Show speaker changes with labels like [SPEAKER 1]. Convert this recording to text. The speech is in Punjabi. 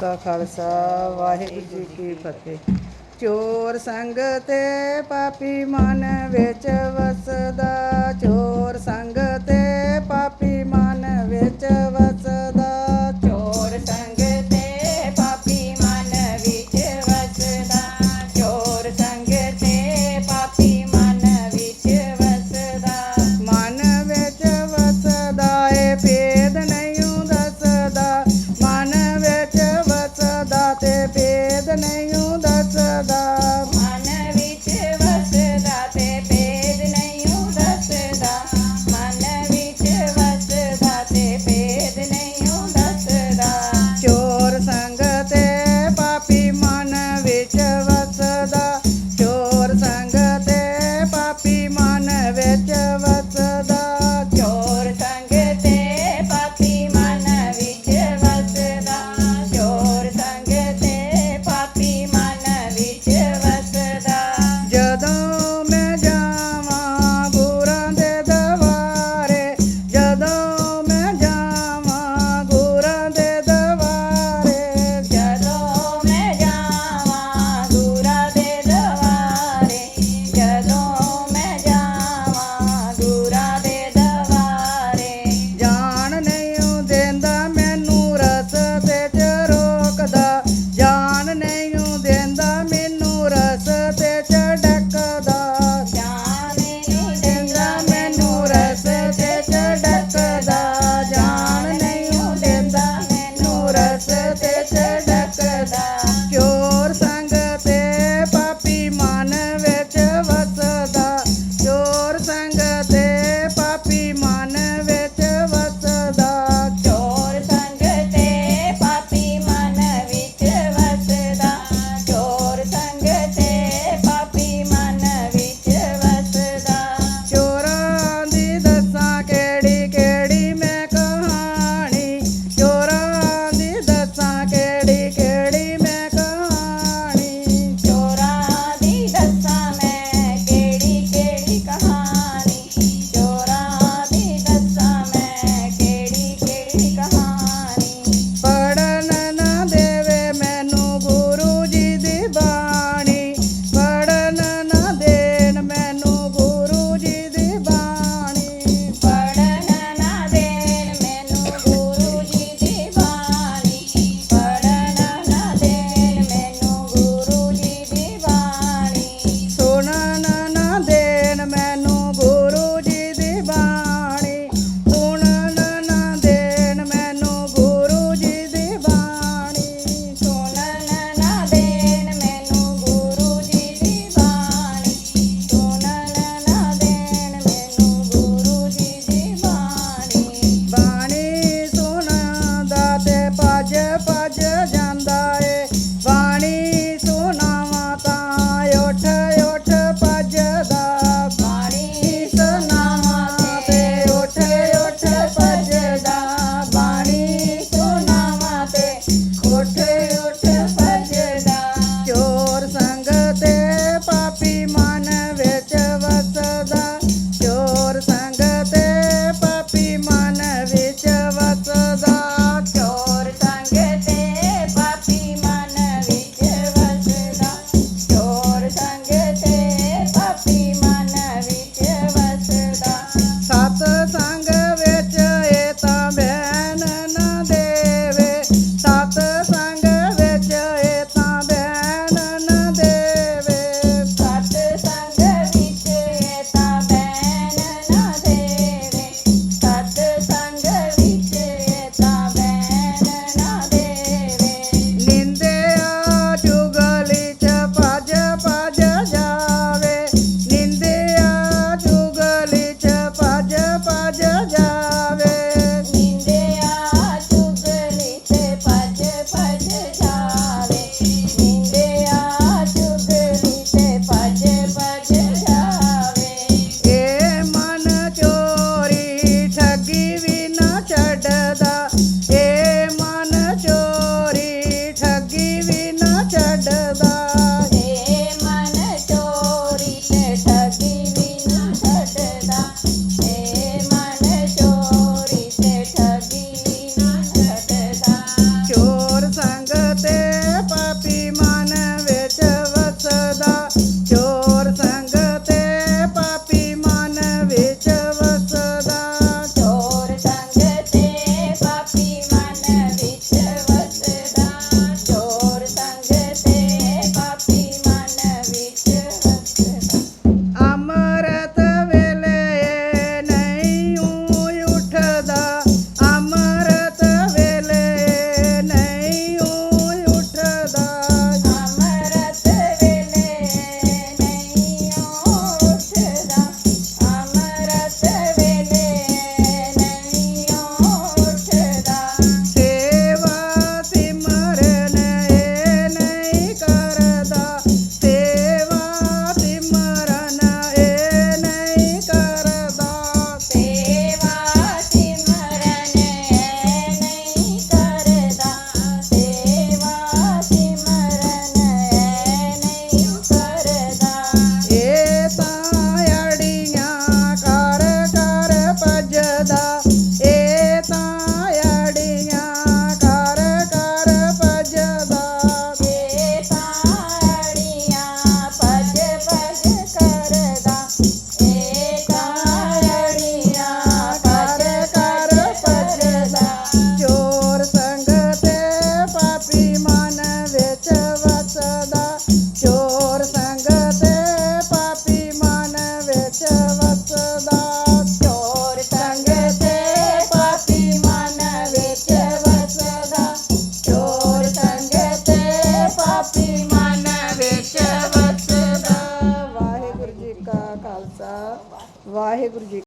[SPEAKER 1] ਕਾ ਖਾਲਸਾ, ਵਾਹਿਗੁਰੂ ਜੀ ਕੀ ਫਤਿਹ। ਚੋਰ ਸੰਗ ਤੇ ਪਾਪੀ ਮਨ ਵਿੱਚ ਵਸਦਾ, ਚੋਰ ਸੰਗ அபிமான வெச்சவ burger